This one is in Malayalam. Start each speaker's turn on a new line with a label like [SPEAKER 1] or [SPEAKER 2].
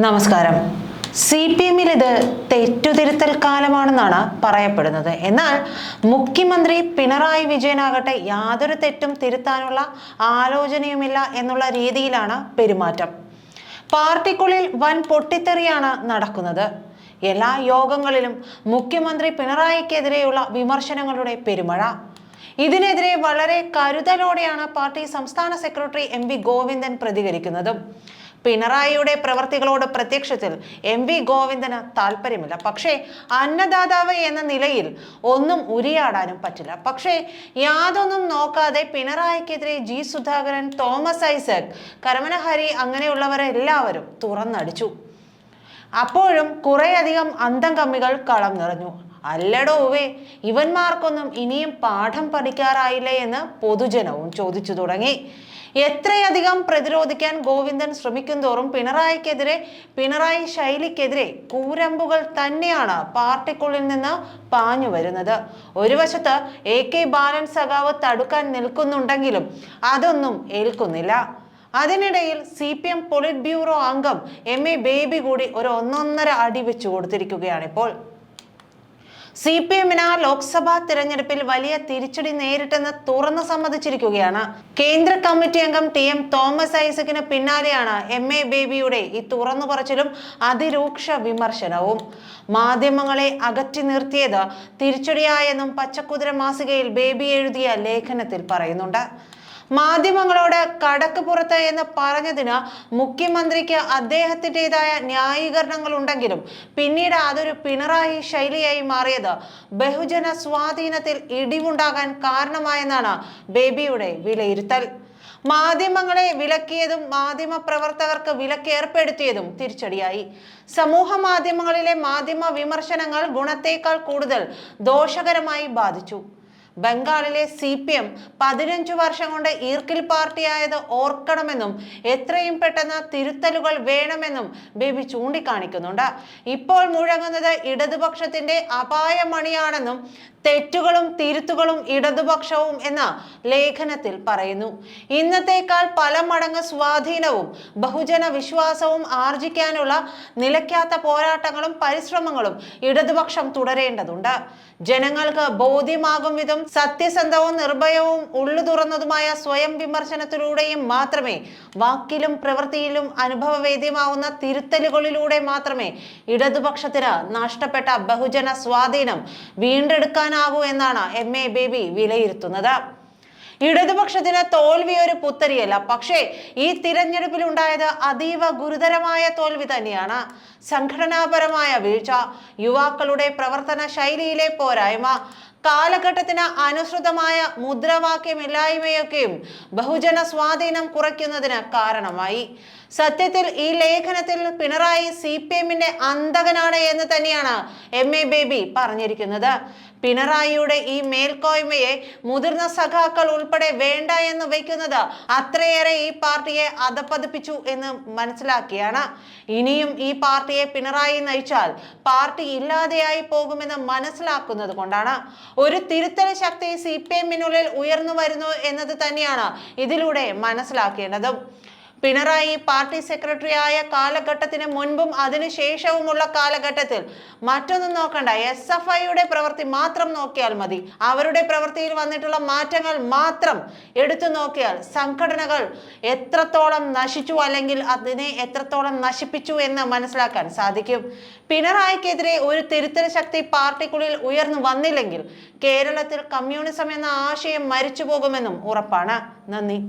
[SPEAKER 1] നമസ്കാരം. സി പി എമ്മിൽ ഇത് തെറ്റുതിരുത്തൽ കാലമാണെന്നാണ് പറയപ്പെടുന്നത്. എന്നാൽ മുഖ്യമന്ത്രി പിണറായി വിജയനാകട്ടെ യാതൊരു തെറ്റും തിരുത്താനുള്ള ആലോചനയുമില്ല എന്നുള്ള രീതിയിലാണ് പെരുമാറ്റം. പാർട്ടിക്കുള്ളിൽ വൻ പൊട്ടിത്തെറിയാണ് നടക്കുന്നത്. എല്ലാ യോഗങ്ങളിലും മുഖ്യമന്ത്രി പിണറായിക്കെതിരെയുള്ള വിമർശനങ്ങളുടെ പെരുമഴ. ഇതിനെതിരെ വളരെ കരുതലോടെയാണ് പാർട്ടി സംസ്ഥാന സെക്രട്ടറി എം വി ഗോവിന്ദൻ പ്രതികരിക്കുന്നതും. പിണറായിയുടെ പ്രവർത്തികളോട് പ്രത്യക്ഷത്തിൽ എം വി ഗോവിന്ദന് താല്പര്യമില്ല. പക്ഷേ അന്നദാതാവ് എന്ന നിലയിൽ ഒന്നും ഉരിയാടാനും പറ്റില്ല. പക്ഷേ യാതൊന്നും നോക്കാതെ പിണറായിക്കെതിരെ ജി സുധാകരൻ തോമസ് ഐസക് കരമനഹരി അങ്ങനെയുള്ളവരെല്ലാവരും തുറന്നടിച്ചു. അപ്പോഴും കുറേയധികം അന്തം കമ്മികൾ കളം നിറഞ്ഞു. അല്ലടോ ഉവേ ഇവന്മാർക്കൊന്നും ഇനിയും പാഠം പഠിക്കാറായില്ലേ എന്ന് പൊതുജനവും ചോദിച്ചു തുടങ്ങി. എത്രയധികം പ്രതിരോധിക്കാൻ ഗോവിന്ദൻ ശ്രമിക്കുന്തോറും പിണറായിക്കെതിരെ പിണറായി ശൈലിക്കെതിരെ കൂരമ്പുകൾ തന്നെയാണ് പാർട്ടിക്കുള്ളിൽ നിന്ന് പാഞ്ഞു വരുന്നത്. ഒരു വശത്ത് എ കെ ബാലൻ സഖാവ് തടുക്കാൻ നിൽക്കുന്നുണ്ടെങ്കിലും അതൊന്നും ഏൽക്കുന്നില്ല. അതിനിടയിൽ C P M polit bureau അംഗം എം എ ബേബി കൂടി ഒരു ഒന്നൊന്നര അടി വെച്ചു കൊടുത്തിരിക്കുകയാണിപ്പോൾ. സി പി എമ്മിന് ലോക്സഭാ തിരഞ്ഞെടുപ്പിൽ വലിയ തിരിച്ചടി നേരിട്ടെന്ന് തുറന്നു സമ്മതിച്ചിരിക്കുകയാണ്. കേന്ദ്ര കമ്മിറ്റി അംഗം ടി എം തോമസ് ഐസക്കിന് പിന്നാലെയാണ് എം എ ബേബിയുടെ ഈ തുറന്നു പറച്ചിലും അതിരൂക്ഷ വിമർശനവും. മാധ്യമങ്ങളെ അകറ്റി നിർത്തിയത് തിരിച്ചടിയായെന്നും പച്ചക്കുതിര മാസികയിൽ ബേബി എഴുതിയ ലേഖനത്തിൽ പറയുന്നുണ്ട്. മാധ്യമങ്ങളോട് കടക്ക് പുറത്ത് എന്ന് പറഞ്ഞതിന് മുഖ്യമന്ത്രിക്ക് അദ്ദേഹത്തിന്റെതായ ന്യായീകരണങ്ങൾ ഉണ്ടെങ്കിലും പിന്നീട് അതൊരു പിണറായി ശൈലിയായി മാറിയത് ബഹുജന സ്വാധീനത്തിൽ ഇടിവുണ്ടാകാൻ കാരണമായെന്നാണ് ബേബിയുടെ വിലയിരുത്തൽ. മാധ്യമങ്ങളെ വിലക്കിയതും മാധ്യമ പ്രവർത്തകർക്ക് വിലക്കേർപ്പെടുത്തിയതും തിരിച്ചടിയായി. സമൂഹ മാധ്യമങ്ങളിലെ മാധ്യമ വിമർശനങ്ങൾ ഗുണത്തേക്കാൾ കൂടുതൽ ദോഷകരമായി ബാധിച്ചു. ബംഗാളിലെ സി പി എം പതിനഞ്ചു വർഷം കൊണ്ട് ഈർക്കിൽ പാർട്ടിയായത് ഓർക്കണമെന്നും എത്രയും പെട്ടെന്ന് തിരുത്തലുകൾ വേണമെന്നും ബേബി ചൂണ്ടിക്കാണിക്കുന്നുണ്ട്. ഇപ്പോൾ മുഴങ്ങുന്നത് ഇടതുപക്ഷത്തിന്റെ അപായമണിയാണെന്നും തെറ്റുകളും തിരുത്തുകളും ഇടതുപക്ഷവും എന്ന ലേഖനത്തിൽ പറയുന്നു. ഇന്നത്തേക്കാൾ പല മടങ്ങ് സ്വാധീനവും ബഹുജന വിശ്വാസവും ആർജിക്കാനുള്ള നിലയ്ക്കാത്ത പോരാട്ടങ്ങളും പരിശ്രമങ്ങളും ഇടതുപക്ഷം തുടരേണ്ടതുണ്ട്. ജനങ്ങൾക്ക് ബോധ്യമാകും വിധം സത്യസന്ധവും നിർഭയവും ഉള്ളു തുറന്നതുമായ സ്വയം വിമർശനത്തിലൂടെയും മാത്രമേ വാക്കിലും പ്രവൃത്തിയിലും അനുഭവവേദ്യമാവുന്ന തിരുത്തലുകളിലൂടെ മാത്രമേ ഇടതുപക്ഷത്തിന് നഷ്ടപ്പെട്ട ബഹുജന സ്വാധീനം വീണ്ടെടുക്കാനാകൂ എന്നാണ് എം എ ബേബി വിലയിരുത്തുന്നത്. ഇടതുപക്ഷത്തിന് തോൽവി ഒരു പുത്തരിയല്ല. പക്ഷേ ഈ തിരഞ്ഞെടുപ്പിൽ ഉണ്ടായത് അതീവ ഗുരുതരമായ തോൽവി തന്നെയാണ്. സംഘടനാപരമായ വീഴ്ച യുവാക്കളുടെ പ്രവർത്തന ശൈലിയിലെ പോരായ്മ കാലഘട്ടത്തിന് അനുസൃതമായ മുദ്രാവാക്യമില്ലായ്മയൊക്കെയും ബഹുജന സ്വാധീനം കുറയ്ക്കുന്നതിന് കാരണമായി. സത്യത്തിൽ ഈ ലേഖനത്തിൽ പിണറായി സി പി എമ്മിന്റെ അന്തകനാണ് എന്ന് തന്നെയാണ് എം എ ബേബി പറഞ്ഞിരിക്കുന്നത്. പിണറായിയുടെ ഈ മേൽക്കോയ്മയെ മുതിർന്ന സഖാക്കൾ ഉൾപ്പെടെ വേണ്ട എന്ന് വയ്ക്കുന്നത് അത്രയേറെ ഈ പാർട്ടിയെ അധപ്പതിപ്പിച്ചു എന്ന് മനസ്സിലാക്കിയാണ്. ഇനിയും ഈ പാർട്ടിയെ പിണറായി നയിച്ചാൽ പാർട്ടി ഇല്ലാതെയായി പോകുമെന്ന് മനസ്സിലാക്കുന്നത് കൊണ്ടാണ്. ഒരു തിരുത്തൽ ശക്തി സി പി എമ്മിനുള്ളിൽ ഉയർന്നു വരുന്നു എന്നത് തന്നെയാണ് ഇതിലൂടെ മനസ്സിലാക്കേണ്ടതും. പിണറായി പാർട്ടി സെക്രട്ടറി ആയ കാലഘട്ടത്തിന് മുൻപും അതിനുശേഷവുമുള്ള കാലഘട്ടത്തിൽ മറ്റൊന്നും നോക്കണ്ട. എസ് എഫ് ഐയുടെ പ്രവൃത്തി മാത്രം നോക്കിയാൽ മതി. അവരുടെ പ്രവൃത്തിയിൽ വന്നിട്ടുള്ള മാറ്റങ്ങൾ മാത്രം എടുത്തു നോക്കിയാൽ സംഘടനകൾ എത്രത്തോളം നശിച്ചു അല്ലെങ്കിൽ അതിനെ എത്രത്തോളം നശിപ്പിച്ചു എന്ന് മനസ്സിലാക്കാൻ സാധിക്കും. പിണറായിക്കെതിരെ ഒരു തിരുത്തൽ ശക്തി പാർട്ടിക്കുള്ളിൽ ഉയർന്നു വന്നില്ലെങ്കിൽ കേരളത്തിൽ കമ്മ്യൂണിസം എന്ന ആശയം മരിച്ചു പോകുമെന്നും ഉറപ്പാണ്. നന്ദി.